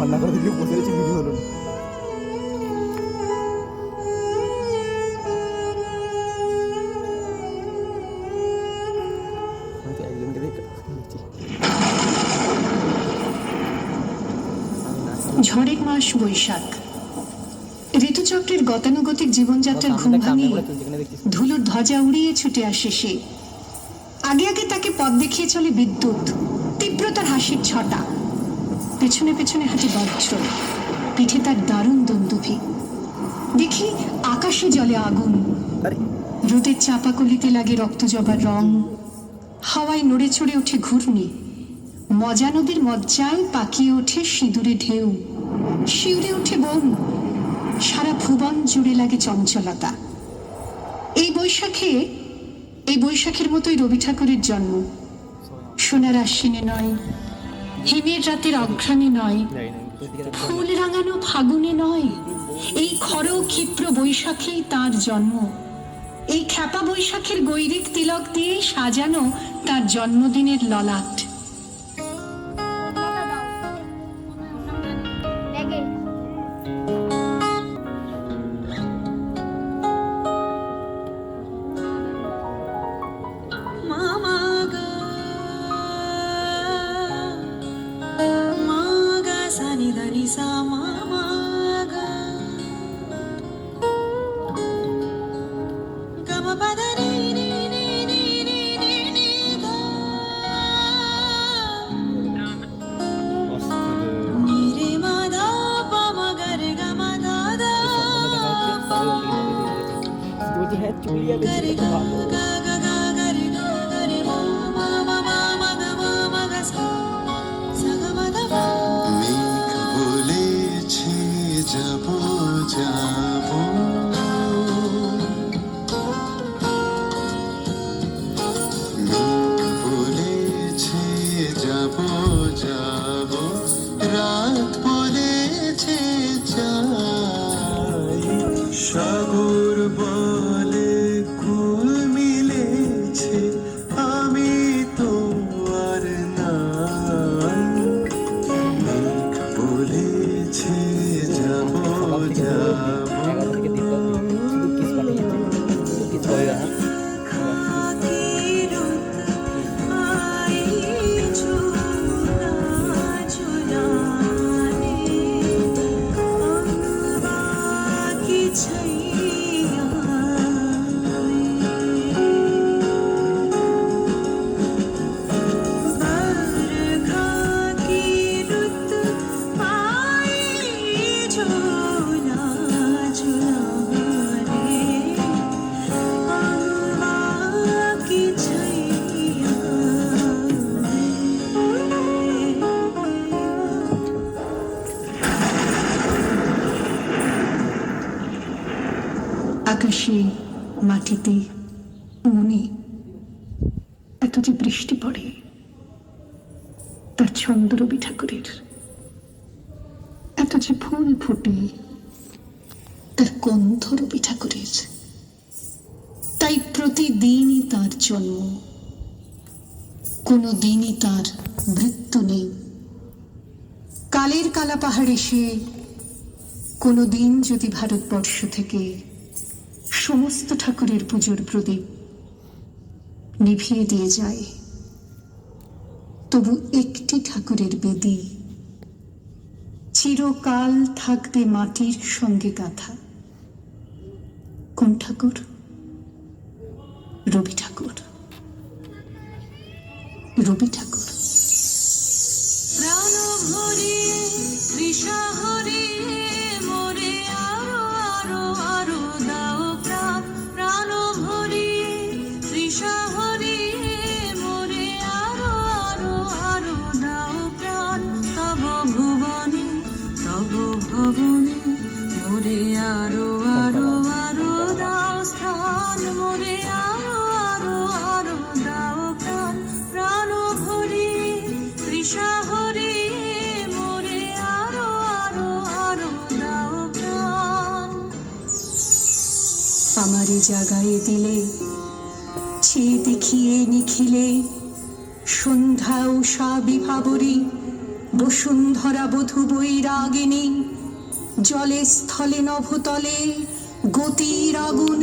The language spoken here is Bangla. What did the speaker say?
অন্না করে দিকে বসে রয়েছে ভিডিও হলো না। ঝড়ের মাস বৈশাখ। ঋতুচক্রের গতানুগতিক জীবনযাত্রার ঘুম ভাঙিয়ে? ধুলোর ধ্বজা উড়িয়ে ছুটে আসে সে। আগে আগে তাকে পথ দেখিয়ে চলে বিদ্যুৎ। তীব্রতার হাসির ছটা। পেছনে পেছনে হাঁটে বজ্র পিঠে তার দারুণ দন্দুভি দেখি আকাশে জলে আগুন। রোদের চাপাকলিতে লাগে রক্তজবার রং। হাওয়ায় নড়ে চড়ে ওঠে ঘূর্ণি। মজা নদীর মজ্জায় পাকিয়ে ওঠে সিঁদুরে ঢেউ। শিউরে ওঠে বন। সারা ভুবন জুড়ে লাগে চঞ্চলতা। এই বৈশাখে এই বৈশাখের মতোই রবি ঠাকুরের জন্ম। সোনার আশ্বিনে নয় হিমের রাতের অঘ্রাণে নয়। ফুল রাঙানো ফাগুনে নয়। এই খর ক্ষিপ্র বৈশাখেই তার জন্ম। এই খ্যাপা বৈশাখের গৈরিক তিলক দিয়ে সাজানো তার জন্মদিনের ললাট। ra আকাশে মাটিতে মনে এত যে বৃষ্টি পড়ে তার ছন্দ রবি ঠাকুরের যে ফুল ফুটে, তার গন্ধ রবি ঠাকুরের তাই প্রতিদিনই তার জন্ম। কোনো দিনই তার মৃত্যু নেই। কালের কালা পাহাড় এসে কোনো দিন যদি ভারতবর্ষ থেকে সমস্ত ঠাকুরের পুজোর প্রদীপ নিভিয়ে দিয়ে যায়, তবু একটি ঠাকুরের বেদি চিরকাল থাকবে মাটির সঙ্গে গাথা। কোন ঠাকুর? রবি ঠাকুর। রবি ঠাকুর। আমারে জাগায় দিলে, ছে দেখিয়ে নিখিলে, সন্ধ্যা উষা বিভাবরী, বসুন্ধরা বধু বৈরাগিনী, জলে স্থলে নভতলে গতির আগুন